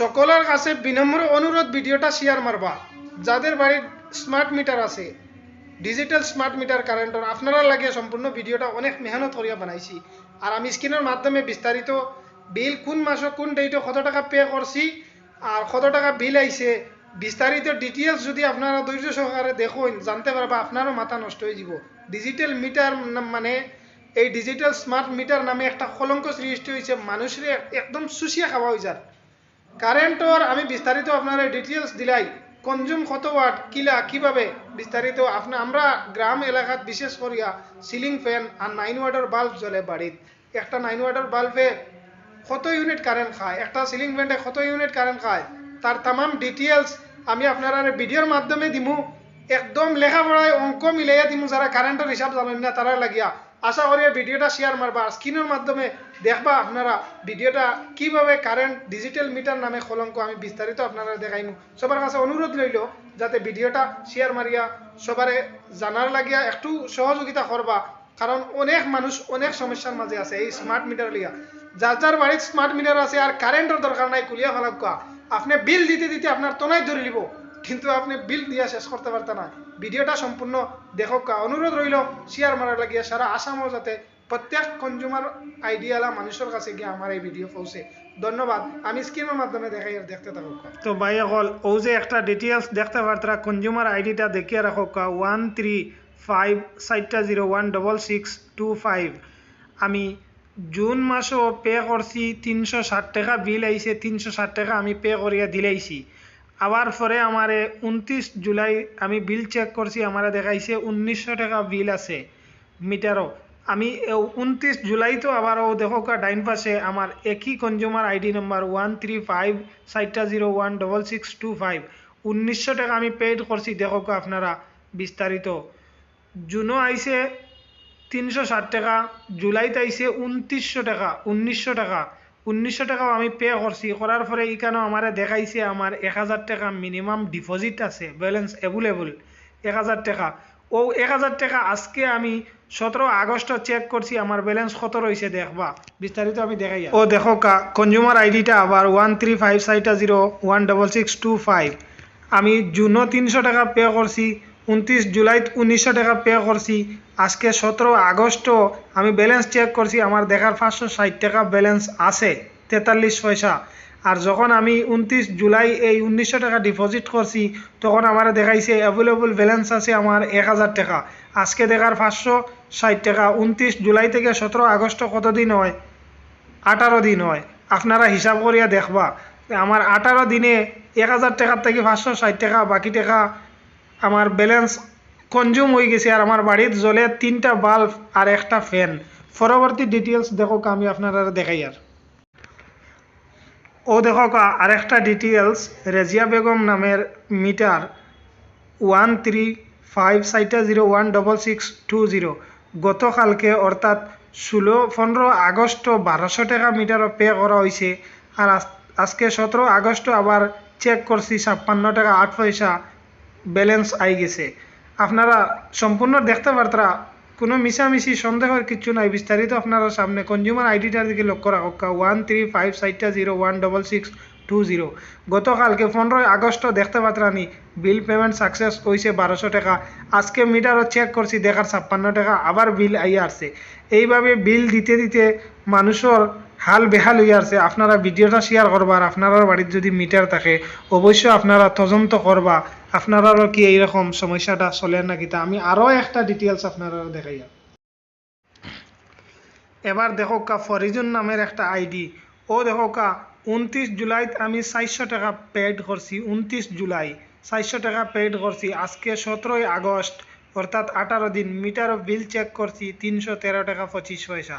সকলের কাছে বিনম্র অনুরোধ ভিডিওটা শেয়ার মারবা। যাদের বাড়ির স্মার্ট মিটার আছে ডিজিটাল স্মার্ট মিটার কারেন্টর আপনারা লাগে সম্পূর্ণ ভিডিওটা অনেক মেহনত করিয়া বানাইছি। আর আমি স্ক্রিনের মাধ্যমে বিস্তারিত বিল কোন মাসে, কোন ডেটে কত টাকা পে করছি, আর কত টাকা বিল আইছে, বিস্তারিত ডিটেলস যদি আপনারা ধৈর্য সহকারে দেখুন, জানতে পারবা আপনারও মাথা নষ্ট হয়ে যাব। ডিজিটাল মিটার মানে এই ডিজিটাল স্মার্ট মিটার নামে একটা কলঙ্ক সৃষ্টি হয়েছে মানুষের একদম সুশিয়া খাওয়া হয়ে যার কারেন্টর আমি বিস্তারিত আপনারা ডিটেলস দিলাই। কনজুম কত ওয়াট কিলা, কীভাবে? বিস্তারিত আপনি আমরা গ্রাম এলাকাত, বিশেষ করিয়া সিলিং ফ্যান আর নাইন ওয়াটের বাল্ব জ্বলে বাড়িত একটা নাইন ওয়াটের বাল্বে কত ইউনিট কারেন্ট খায়? একটা সিলিং ফ্যানে কত ইউনিট কারেন্ট খায়? তার তামাম ডিটেলস আমি আপনারা ভিডিওর মাধ্যমে দিমু। একদম লেখাপড়ায় অঙ্ক মিলাইয়া দিমু যারা কারেন্টের হিসাব জানেন না তারা লাগিয়া আশা করি ভিডিওটা শেয়ার মারবা স্ক্রিনের মাধ্যমে দেখবা আপনারা ভিডিওটা কীভাবে কারেন্ট ডিজিটাল মিটার নামে কলঙ্ক আমি বিস্তারিত আপনারা দেখাইমু। সবার কাছে অনুরোধ রইল যাতে ভিডিওটা শেয়ার মারিয়া সবারে জানার লাগিয়া একটু সহযোগিতা করবা, কারণ অনেক মানুষ অনেক সমস্যার মাঝে আছে এই স্মার্ট মিটার লিয়া। যার যার বাড়ির স্মার্ট মিটার আছে আর কারেন্টের দরকার নাই, কুলিয়া ফেলাকা আপনি বিল দিতে দিতে আপনার তোনাই ধরে নিব কিন্তু আপনি বিল দিয়া শেষ করতে পারতেন না। ভিডিওটা সম্পূর্ণ দেখক অনুরোধ রইল শেয়ার মারার লাগিয়া সারা আসামও যাতে প্রত্যেক কনজুমার আইডিয়ালা মানুষের কাছে গিয়ে আমার এই ভিডিও পৌঁছে। ধন্যবাদ। আমি স্ক্রিনের মাধ্যমে দেখাই দেখতে থাকুক তো ভাই হল ও যে একটা ডিটেলস দেখতে পারতারা কনজুমার আইডিটা দেখিয়ে রাখো ওয়ান থ্রি ফাইভ সাইটটা zero one double six two five আমি জুন মাসও পে করছি তিনশো ষাট টাকা বিল আইছে তিনশো ষাট টাকা আমি পে করিয়া দিলাইছি। আবার পরে আমারে উনত্রিশ জুলাই আমি বিল চেক করছি, আমারে দেখাইছে উনিশশো টাকা বিল আছে মিটারও আমি উনত্রিশ জুলাই তো আবার ও দেখো ডাইন পাশে আমার একই consumer ID number one three five সাইটটা zero one double six two five উনিশশো টাকা আমি পেড করছি দেখো আপনারা বিস্তারিত জুনও আইছে তিনশো ষাট টাকা, জুলাইতে আইছে উনত্রিশশো টাকা উনিশশো টাকা। উনিশশো টাকাও আমি পে করছি। করার পরে এখানেও আমারে দেখাইছে, আমার এক হাজার টাকা মিনিমাম ডিপোজিট আছে ব্যালেন্স অ্যাভেলেবল এক হাজার টাকা। ও এক হাজার টাকা আজকে আমি সতেরো আগস্ট চেক করছি, আমার ব্যালেন্স কত রয়েছে দেখবা? বিস্তারিত আমি দেখাই ও দেখো, কা কনজিউমার আইডিটা আবার one three five সাইটা zero one double six two five আমি জুনও তিনশো টাকা পে করছি উনত্রিশ জুলাইত উনিশশো টাকা পে করছি আজকে সতেরো আগস্টও আমি ব্যালেন্স চেক করছি আমার দেখার পাঁচশো ষাট টাকা ব্যালেন্স আছে তেতাল্লিশ পয়সা আর যখন আমি উনত্রিশ জুলাই এই উনিশশো টাকা ডিপোজিট করছি তখন আমার দেখাইছে অ্যাভেলেবল ব্যালেন্স আছে আমার এক হাজার টাকা। আজকে দেখার পাঁচশো ষাট টাকা উনত্রিশ জুলাই থেকে সতেরো আগস্ট কতদিন হয়? আঠারো দিন হয়। আপনারা হিসাব করিয়া দেখবা। আমার আঠারো দিনে এক হাজার টাকার থেকে পাঁচশো ষাট টাকা, বাকি টাকা আমার ব্যালেন্স কনজিউম হয়ে গেছে আর আমার বাড়ির জ্বলে তিনটা বাল্ব আর একটা ফ্যান পরবর্তী ডিটেলস দেখো আমি আপনারা দেখাই আর ও দেখো আর একটা ডিটেলস রেজিয়া বেগম নামের meter one three five সাইটা zero one double six two zero গতকালকে অর্থাৎ ষোলো পনেরো আগস্ট বারোশো টাকা মিটারও পে করা হয়েছে আর আজ- আজকে সতেরো আগস্ট আবার চেক করছি ছাপ্পান্ন টাকা আট পয়সা ব্যালেন্স আই গেছে। আপনারা সম্পূর্ণ দেখতে পারতারা, কোনো মিশামিশি সন্দেহের কিছু নাই। বিস্তারিত আপনারা সামনে কনজিউমার আইডিটার দিকে লক্ষ্য রাখা ওয়ান থ্রি ফাইভ সাইটটা zero one double six two zero গতকালকে পনেরোই আগস্ট দেখতে পাত্রানি বিল পেমেন্ট সাকসেস হয়েছে বারোশো টাকা। আজকে মিটারও চেক করছি, দেখার ছাপ্পান্ন টাকা, আবার বিল আইয়া আসছে। এইভাবে বিল দিতে দিতে মানুষের হাল বেহাল হয়ে আছে, আপনারা ভিডিওটা শেয়ার করবা আর আপনার বাড়ির যদি মিটার থাকে অবশ্যই আপনারা তদন্ত করবা আপনারাও কি এইরকম সমস্যাটা চলে নাকি তা আমি আরও একটা ডিটেলস আপনারা দেখাইয়া এবার দেখো কা ফরিজুন নামের একটা আইডি ও দেখো কা উনত্রিশ জুলাইত আমি চারশো টাকা পেড করছি উনত্রিশ জুলাই। চারশো টাকা পেড করছি আজকে সতেরোই আগস্ট অর্থাৎ আঠারো দিন। মিটার বিল চেক করছি তিনশো তেরো টাকা পঁচিশ পয়সা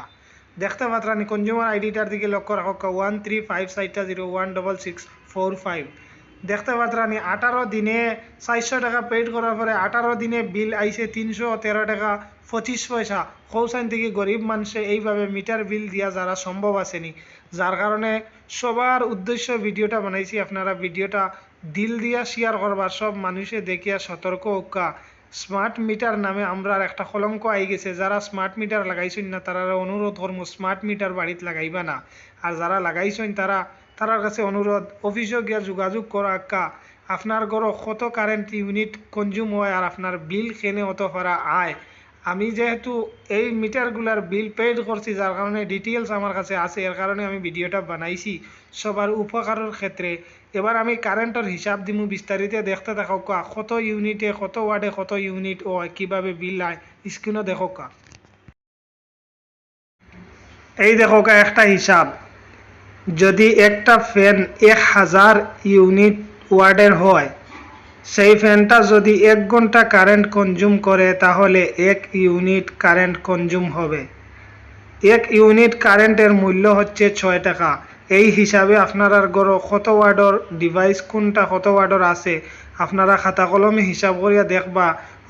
দেখতে পাত্রানি কনজিউমার আইডিটার দিকে লক্ষ্য রাখো ওয়ান থ্রি ফাইভ সাইটটা zero one double six four five দেখতে পাত্রানি আঠারো দিনে চারশো টাকা পেড করার পরে আঠারো দিনে বিল আইছে তিনশো তেরো টাকা, পঁচিশ পয়সা। কৌসাইন থেকে গরিব মানুষে এইভাবে মিটার বিল দিয়া যারা সম্ভব আসেনি, যার কারণে সবার উদ্দেশ্য ভিডিওটা বানাইছি। আপনারা ভিডিওটা দিল দিয়া শেয়ার করবার সব মানুষে দেখিয়া সতর্ক হোকা স্মার্ট মিটার নামে আমরা একটা কলঙ্ক আই গেছে। যারা স্মার্ট মিটার লাগাইছেন না, তারা অনুরোধ করব, স্মার্ট মিটার বাড়িতে লাগাইবা না। আর যারা লাগাইছেন, তারা, তারার কাছে অনুরোধ অফিসে গিয়া যোগাযোগ করা কা আপনার ঘর কত কারেন্ট ইউনিট কনজিউম হয় আর আপনার বিল কেনে অত ফারা আয়? আমি যেহেতু এই মিটারগুলার বিল পেড করছি, যার কারণে ডিটেলস আমার কাছে আছে, এর কারণে আমি ভিডিওটা বানাইছি সবার উপকারের ক্ষেত্রে। এবার আমি কারেন্টের হিসাব দিমু বিস্তারিত, দেখতে দেখো কা, কত ইউনিটে, কত ওয়ার্ডে কত ইউনিট ও কীভাবে বিল আয় স্ক্রিনও দেখো কা। এই দেখো কা, একটা হিসাব। যদি একটা ফ্যান এক হাজার ইউনিট ওয়ার্ডের হয় সেই ফ্যানটা যদি এক ঘণ্টা কারেন্ট কনজিউম করে, তাহলে এক ইউনিট কারেন্ট কনজিউম হবে। এক ইউনিট কারেন্টের মূল্য হচ্ছে ছয় টাকা। এই হিসাবে আপনারা গড় কত ওয়ার্ডর ডিভাইস, কোনটা কত ওয়ার্ডর আছে, আপনারা খাতা কলমে হিসাব করিয়া দেখবা।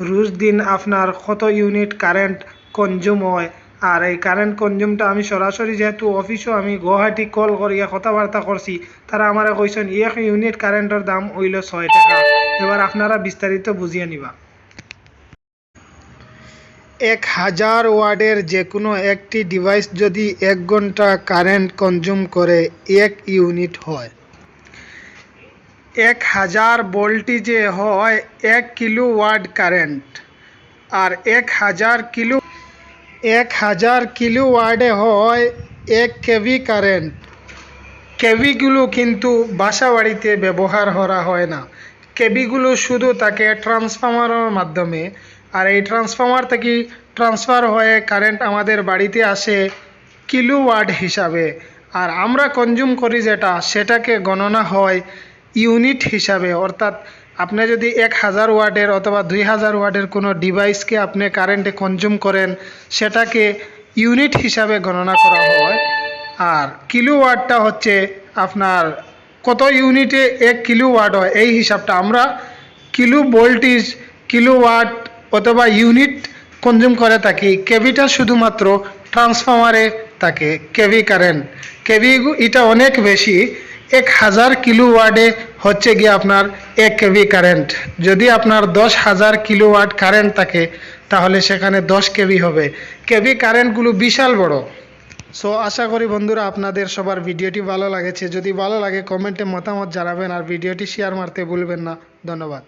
রোজ দিন আপনার কত ইউনিট কারেন্ট কনজিউম হয়। আর এই কারেন্ট কনজিউমটা আমি সরাসরি যেহেতু অফিসও আমি গুয়াহাটি কল করিয়া কথাবার্তা করছি, তারা আমারে কইছেন, এক ইউনিট কারেন্টের দাম হইল ছয় টাকা। এবার আপনারা বিস্তারিত বুঝিয়ে নিবা। এক হাজার ওয়ার্ডের যে কোনো একটি ডিভাইস যদি এক ঘণ্টা কারেন্ট কনজিউম করে, এক ইউনিট হয়। এক হাজার ভোল্টেজে হয়, এক কিলো ওয়াট কারেন্ট। আর এক হাজার কিলো, এক হাজার কিলো ওয়ার্ডে হয় এক কেভি কারেন্ট। কেভিগুলো কিন্তু বাসা বাড়িতে ব্যবহার করা হয় না। কেবিগুলো শুধু তাকে ট্রান্সফর্মারের মাধ্যমে, আর এই ট্রান্সফর্মার থেকে ট্রান্সফার হয়ে কারেন্ট আমাদের বাড়িতে আসে কিলো ওয়াট হিসাবে। আর আমরা কনজিউম করি যেটা, সেটাকে গণনা হয় ইউনিট হিসাবে। অর্থাৎ আপনি যদি এক হাজার ওয়াটের অথবা দুই হাজার ওয়াটের কোনো ডিভাইসকে আপনি কারেন্টে কনজিউম করেন, সেটাকে ইউনিট হিসাবে গণনা করা হয়। আর কিলো ওয়াটটা হচ্ছে আপনার কত ইউনিটে এক কিলো ওয়াট হয়? এই হিসাবটা। আমরা কিলো ভোল্টেজ কিলো ওয়াট অথবা ইউনিট কনজিউম করে থাকি। কেভিটা শুধুমাত্র ট্রান্সফর্মারে থাকে, কেভি কারেন্ট কেভি এটা অনেক বেশি, এক হাজার কিলো ওয়ার্ডে হচ্ছে গিয়ে আপনার এক কেভি কারেন্ট যদি আপনার দশ হাজার কিলো ওয়াট কারেন্ট থাকে, তাহলে সেখানে দশ কেভি হবে। কেভি কারেন্টগুলো বিশাল বড়। সো আশা করি বন্ধুরা আপনাদের সবার ভিডিওটি ভালো লাগেছে। যদি ভালো লাগে কমেন্টে মতামত জানাবেন আর ভিডিওটি শেয়ার মারতে ভুলবেন না। ধন্যবাদ।